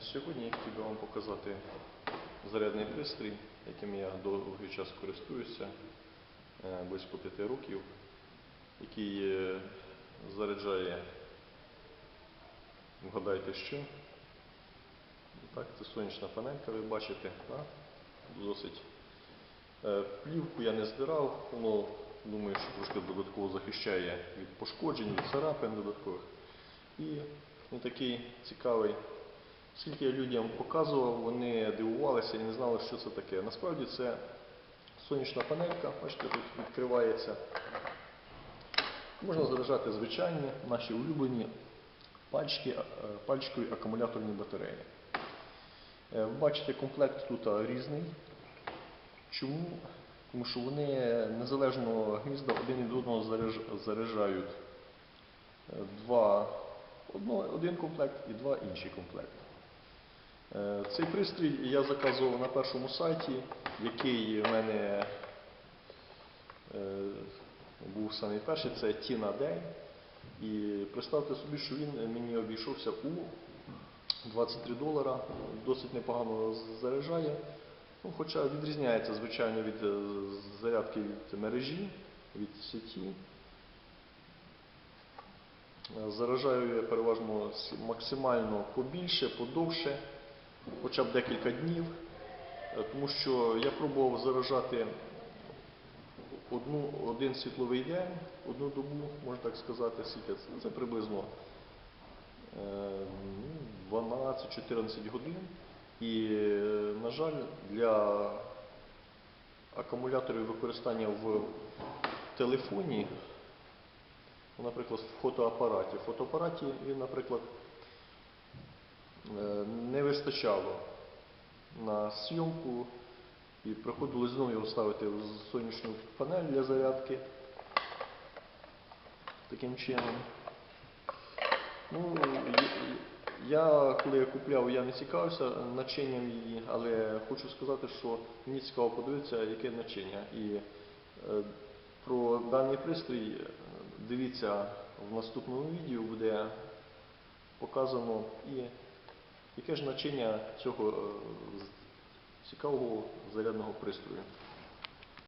Сьогодні я хотів би вам показати зарядний пристрій, яким я довгий час користуюся, е, близько 5 років, який е, заряджає, вгадайте що. Так, це сонячна панелька, ви бачите, так? досить. Е, Плівку я не здирав, воно думаю, що трошки додатково захищає від пошкоджень, від царапин додаткових. І такий цікавий. Скільки я людям показував, вони дивувалися і не знали, що це таке. Насправді це сонячна панелька, бачите, тут відкривається. Можна заряджати звичайні, наші улюблені пальчики, е, пальчикові акумуляторні батареї. Е, Бачите, комплект тут різний. Чому? Тому що вони незалежно гнізда один від одного заряджають е, два, один комплект і два інші комплекти. Е, Цей пристрій я заказував на першому сайті, який в мене е, був самий перший, це Tina Day. І представте собі, що він мені обійшовся у 23 долара, досить непогано заряджає. Ну, хоча відрізняється, звичайно, від е, зарядки від мережі, від сіті. Заражаю я переважно максимально побільше, подовше, хоча б декілька днів, Е, тому що я пробував заражати одну, один світловий день, одну добу, можна так сказати, скільки це, це приблизно е, ну, 12-14 годин. І, е, на жаль, для акумуляторів використання в телефоні, ну, наприклад, в фотоапараті. В фотоапараті він, наприклад, е, не вистачало на зйомку і приходилось знову його ставити в сонячну панель для зарядки. Таким чином. Ну, я- я, коли я купляв, я не цікавився начинням її, але хочу сказати, що мені цікаво подивитися, яке начиння. І е, про даний пристрій е, дивіться в наступному відео, буде показано і яке ж начиння цього е, цікавого зарядного пристрою.